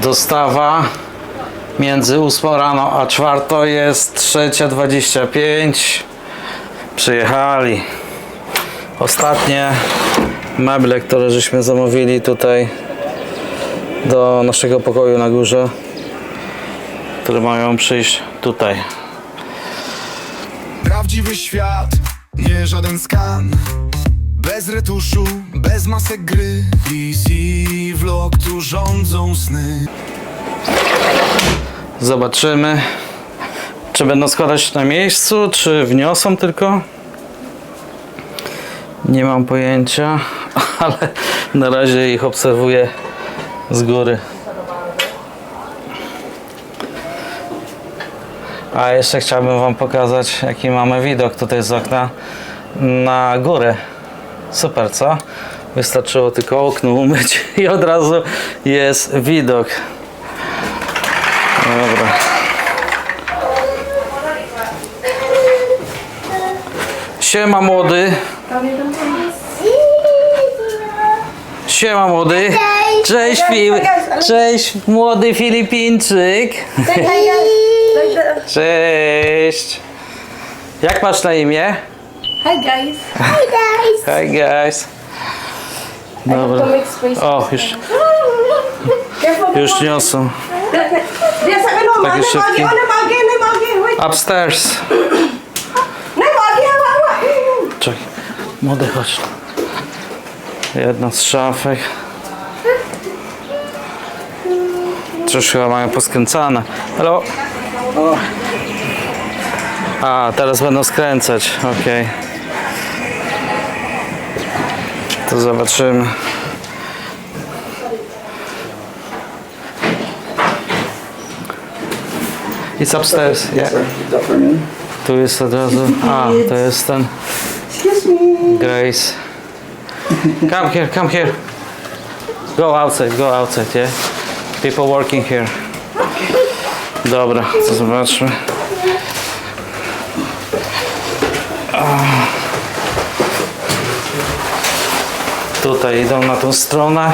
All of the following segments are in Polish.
Dostawa między 8 rano a 4 jest 3.25. Przyjechali. Ostatnie meble, które żeśmy zamówili tutaj do naszego pokoju na górze, które mają przyjść tutaj. Prawdziwy świat, nie żaden skan Bez retuszu, bez masek gry PC vlog, rządzą sny Zobaczymy, czy będą składać na miejscu, czy wniosą tylko. Nie mam pojęcia, ale na razie ich obserwuję z góry. A jeszcze chciałbym Wam pokazać, jaki mamy widok tutaj z okna na górę. Super, co? Wystarczyło tylko okno umyć i od razu jest widok. Dobra. Siema młody. Siema młody. Cześć, Fi- Cześć młody Filipińczyk. Cześć. Jak masz na imię? Hi guys. Hi guys. Dobra. To space. O, już, już niosą. Ano, Takie szybkie. Upstairs. Czekaj, młody chodź. Jedna z szafek. Coś chyba mają poskręcane. Hello. A, teraz będą skręcać. Okej. To zobaczymy. It's upstairs. Yeah. Tu jest od razu. A, to jest ten. Grace. Come here, come here. Go outside, go outside, yeah? People working here. Dobra, to zobaczmy. Tutaj idą na tą stronę.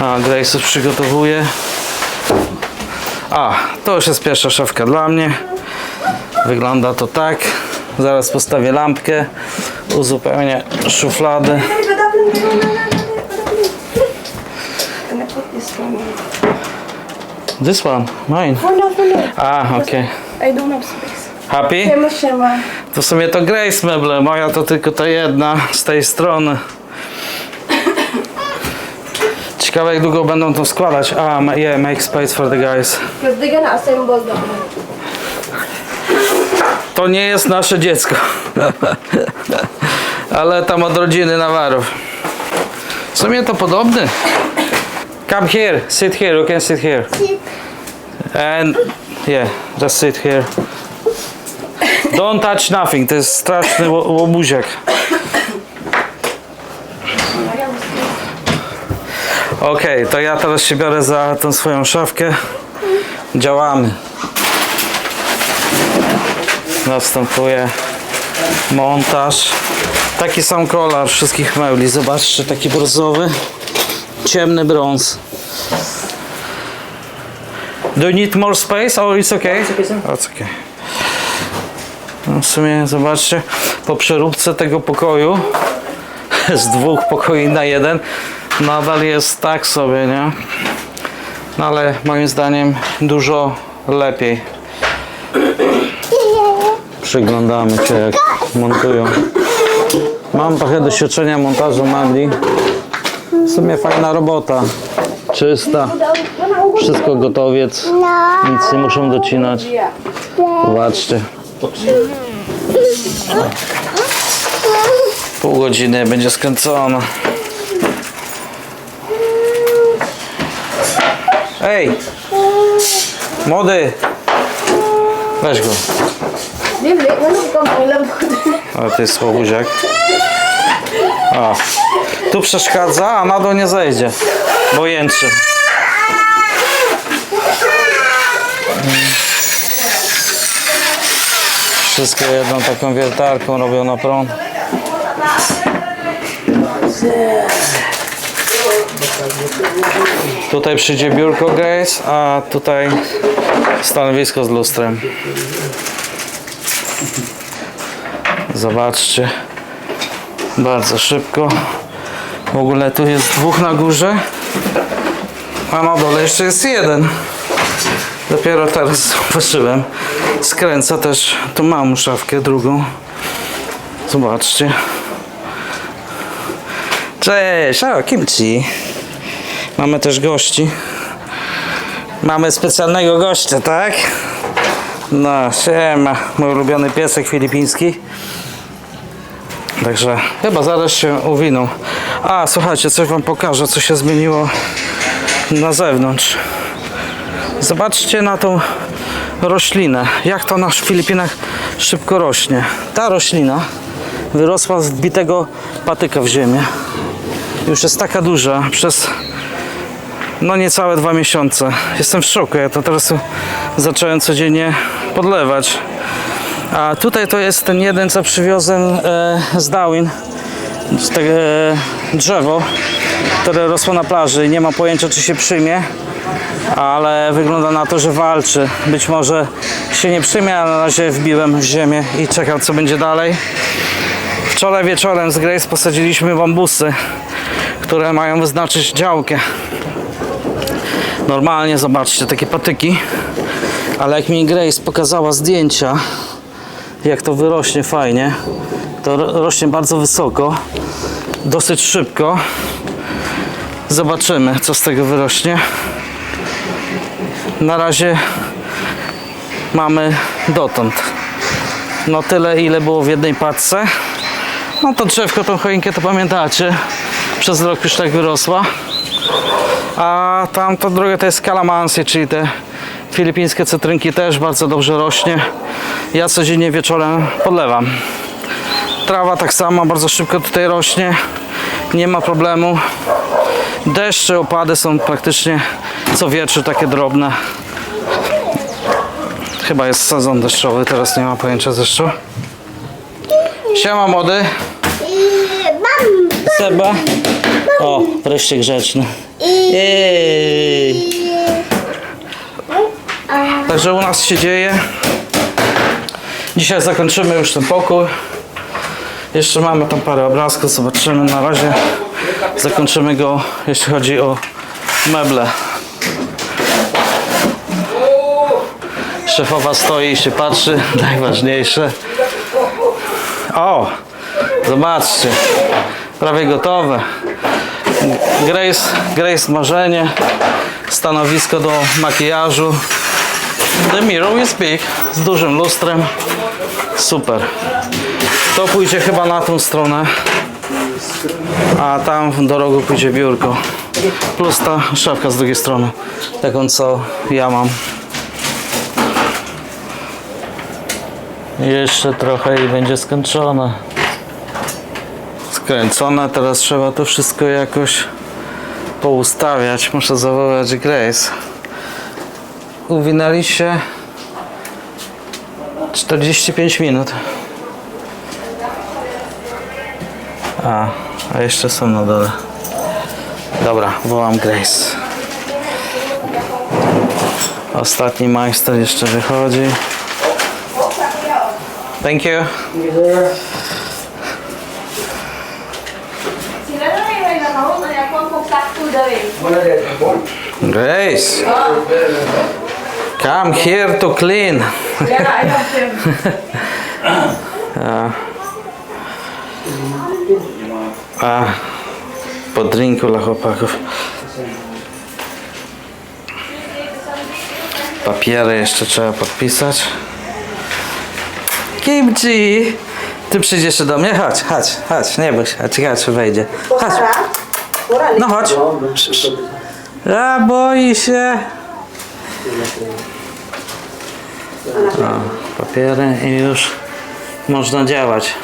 A, Grace już przygotowuje. A, to już jest pierwsza szafka dla mnie. Wygląda to tak. Zaraz postawię lampkę, uzupełnię szuflady. No, no, no, no, this one? Mine. No, for me. A, okej. I don't have space. Happy? Siema, siema. To w sumie to Grace meble, moja to tylko ta jedna z tej strony. Ciekawe jak długo będą to składać. A, ma- yeah, make space for the guys. Because they're gonna assemble the To nie jest nasze dziecko. Ale tam od rodziny Nawarów. W sumie to podobny. Come here, sit here, you can sit here. And yeah, just sit here. Don't touch nothing, to jest straszny ło- łobuziek. Okej, to ja teraz się biorę za tą swoją szafkę. Działamy. Następuje montaż. Taki sam kolor wszystkich mebli. Zobaczcie, taki brązowy. Ciemny brąz. Do you need more space or it's okay? That's okay. No w sumie zobaczcie, po przeróbce tego pokoju z dwóch pokoi na jeden nadal jest tak sobie, nie? No ale moim zdaniem dużo lepiej. Przyglądamy się jak montują. Mam trochę doświadczenia montażu mebli. W sumie fajna robota. Czysta. Wszystko gotowiec. Nic nie muszą docinać. Zobaczcie. Pół godziny będzie skręcona. Ej! Młody! Weź go. Dili, ano kang ulam ko? A to jest słabuziak. O. Tu przeszkadza, a na dół nie zejdzie. Bo jęczy. Wszystko jedną taką wiertarką robią na prąd. Tutaj przyjdzie biurko Grace, a tutaj stanowisko z lustrem. Zobaczcie. Bardzo szybko. W ogóle tu jest dwóch na górze, a na dole jeszcze jest jeden. Dopiero teraz zobaczyłem. Skręca też tu mam szafkę drugą. Zobaczcie. Cześć, o kimchi. Mamy też gości. Mamy specjalnego gościa, tak? No, siema. Mój ulubiony piesek filipiński. Także chyba zaraz się uwiną. A, słuchajcie, coś wam pokażę, co się zmieniło na zewnątrz. Zobaczcie na tą roślinę. Jak to na Filipinach szybko rośnie. Ta roślina wyrosła z wbitego patyka w ziemię. Już jest taka duża przez no niecałe dwa miesiące. Jestem w szoku. Ja to teraz zacząłem codziennie podlewać. A tutaj to jest ten jeden, co przywiozłem e, z Darwin. Tego, e, drzewo, które rosło na plaży i nie mam pojęcia, czy się przyjmie ale wygląda na to, że walczy. Być może się nie przyjmie, a na razie wbiłem w ziemię i czekam, co będzie dalej. Wczoraj wieczorem z Grace posadziliśmy bambusy, które mają wyznaczyć działkę. Normalnie, zobaczcie, takie patyki. Ale jak mi Grace pokazała zdjęcia, jak to wyrośnie fajnie, to ro- rośnie bardzo wysoko, dosyć szybko. Zobaczymy, co z tego wyrośnie. Na razie mamy dotąd. No tyle, ile było w jednej paczce. No to drzewko, tą choinkę to pamiętacie. Przez rok już tak wyrosła. A tamto drugie to jest kalamansi, czyli te filipińskie cytrynki też bardzo dobrze rośnie. Ja codziennie wieczorem podlewam. Trawa tak samo, bardzo szybko tutaj rośnie. Nie ma problemu. Deszcze, opady są praktycznie co wieczór takie drobne. Chyba jest sezon deszczowy, teraz nie ma pojęcia deszczu. Siema młody. Mam! Seba. O, wreszcie grzeczny. Jej. Także u nas się dzieje. Dzisiaj zakończymy już ten pokój. Jeszcze mamy tam parę obrazków, zobaczymy. Na razie zakończymy go, jeśli chodzi o meble. Szefowa stoi i się patrzy, najważniejsze. O, zobaczcie, prawie gotowe. Grace, Grace marzenie, stanowisko do makijażu. The mirror is big, z dużym lustrem. Super. To pójdzie chyba na tą stronę, a tam do rogu pójdzie biurko. Plus ta szafka z drugiej strony, taką co ja mam. Jeszcze trochę i będzie skończone. Skręcone, teraz trzeba to wszystko jakoś poustawiać. Muszę zawołać Grace. Uwinęli się 45 minut. A, a jeszcze są na dole. Dobra, wołam Grace. Ostatni majster jeszcze wychodzi. Thank you. Grace, come here to clean. Kaya ayaw siya. A, po drinku dla chłopaków. Papiery jeszcze trzeba podpisać. Kimchi! Ty przyjdziesz do mnie? Chodź, chodź, chodź, nie bój się, ciekawe czy wejdzie. Chodź, no chodź. A, boi się. O, papiery i już można działać.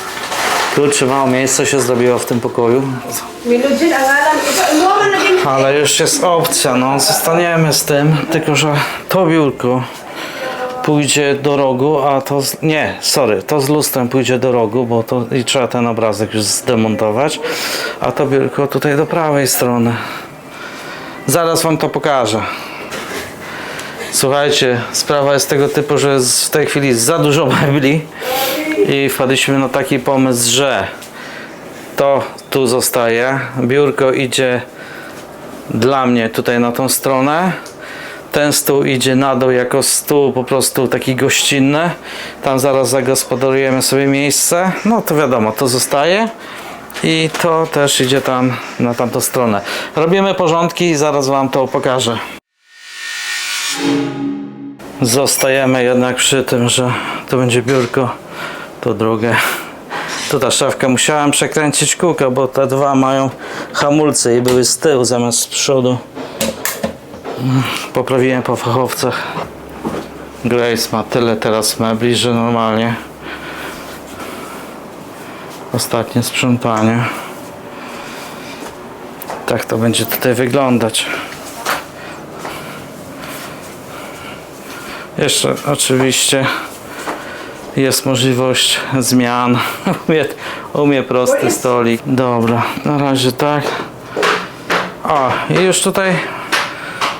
Kurczę, mało miejsca się zrobiło w tym pokoju. Ale już jest opcja, no zostaniemy z tym, tylko że to biurko pójdzie do rogu, a to z, nie, sorry, to z lustrem pójdzie do rogu, bo to i trzeba ten obrazek już zdemontować, a to biurko tutaj do prawej strony. Zaraz wam to pokażę. Słuchajcie, sprawa jest tego typu, że jest w tej chwili za dużo mebli i wpadliśmy na taki pomysł, że to tu zostaje, biurko idzie dla mnie tutaj na tą stronę, ten stół idzie na dół jako stół po prostu taki gościnny, tam zaraz zagospodarujemy sobie miejsce, no to wiadomo, to zostaje i to też idzie tam na tamtą stronę. Robimy porządki i zaraz wam to pokażę. Zostajemy jednak przy tym, że to będzie biurko, to drugie. Tu ta szafka musiałem przekręcić kółka, bo te dwa mają hamulce i były z tyłu zamiast z przodu. Mm, Poprawiłem po fachowcach. Grace ma tyle teraz mebli, że normalnie. Ostatnie sprzątanie. Tak to będzie tutaj wyglądać. Jeszcze oczywiście jest możliwość zmian. Umie, umie prosty stolik. Dobra, na razie tak. O, i już tutaj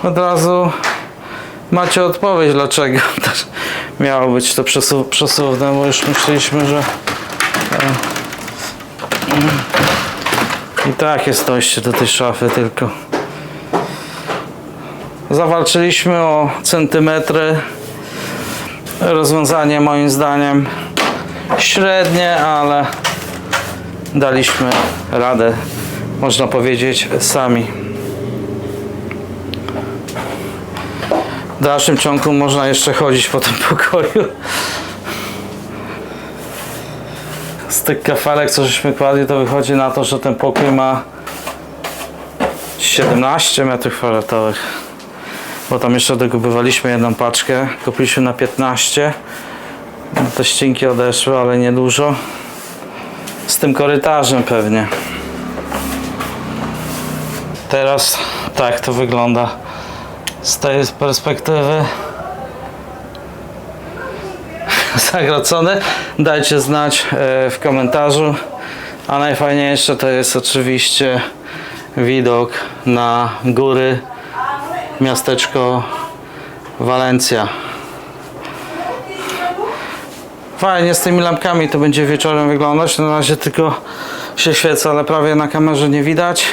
od razu macie odpowiedź, dlaczego miało być to przesu przesuwne, bo już myśleliśmy, że e, i tak jest dojście do tej szafy tylko. Zawalczyliśmy o centymetry. Rozwiązanie moim zdaniem średnie, ale daliśmy radę, można powiedzieć, sami. W dalszym ciągu można jeszcze chodzić po tym pokoju. Z tych kafelek, co żeśmy kładli, to wychodzi na to, że ten pokój ma 17 metrów kwadratowych. Bo tam jeszcze dokupywaliśmy jedną paczkę. Kupiliśmy na 15. No, Te ścinki odeszły, ale nie dużo. Z tym korytarzem pewnie. Teraz tak to wygląda z tej perspektywy. Zagracony. Dajcie znać e, w komentarzu. A najfajniejsze to jest oczywiście widok na góry miasteczko Walencja. Fajnie z tymi lampkami to będzie wieczorem wyglądać. Na razie tylko się świecę, ale prawie na kamerze nie widać.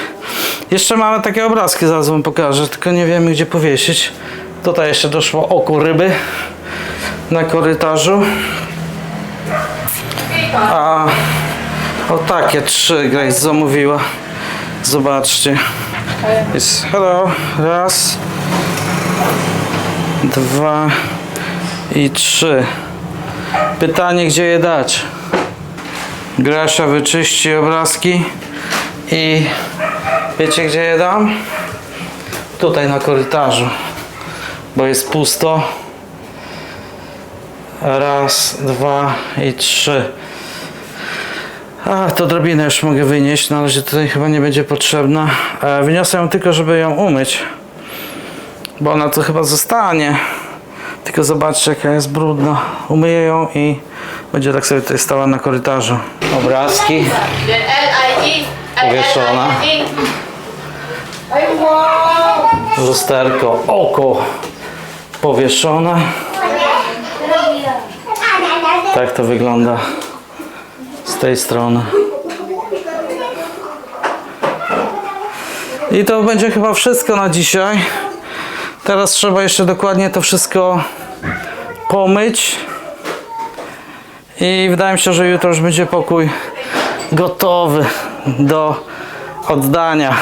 Jeszcze mamy takie obrazki, zaraz wam pokażę, tylko nie wiemy gdzie powiesić. Tutaj jeszcze doszło oko ryby na korytarzu. A o takie trzy Grace zamówiła. Zobaczcie. Jest, hello, raz, dwa i trzy. Pytanie, gdzie je dać? Grasia wyczyści obrazki i wiecie, gdzie je dam? Tutaj na korytarzu, bo jest pusto. Raz, dwa i trzy. A, to drabinę już mogę wynieść, na razie tutaj chyba nie będzie potrzebna. E, wyniosę ją tylko, żeby ją umyć, bo ona tu chyba zostanie. Tylko zobaczcie, jaka jest brudna. Umyję ją i będzie tak sobie tutaj stała na korytarzu. Obrazki. Powieszona. Lusterko, oko powieszone. Tak to wygląda z tej strony. I to będzie chyba wszystko na dzisiaj. Teraz trzeba jeszcze dokładnie to wszystko pomyć. I wydaje mi się, że jutro już będzie pokój gotowy do oddania.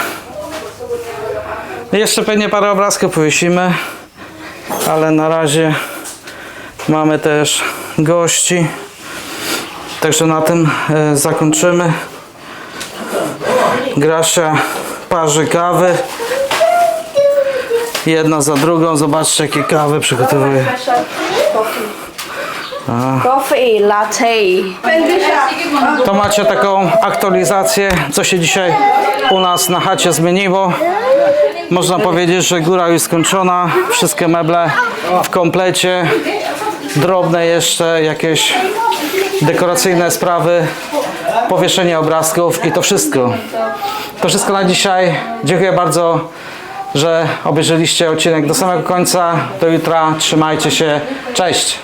Jeszcze pewnie parę obrazków powiesimy, ale na razie mamy też gości. Także na tym e, zakończymy. Grasia parzy kawy. Jedna za drugą. Zobaczcie jakie kawy przygotowuje. Coffee latte. To macie taką aktualizację, co się dzisiaj u nas na chacie zmieniło. Można powiedzieć, że góra już skończona, wszystkie meble w komplecie, drobne jeszcze jakieś dekoracyjne sprawy, powieszenie obrazków i to wszystko. To wszystko na dzisiaj. Dziękuję bardzo że obejrzeliście odcinek do samego końca. Do jutra. Trzymajcie się. Cześć.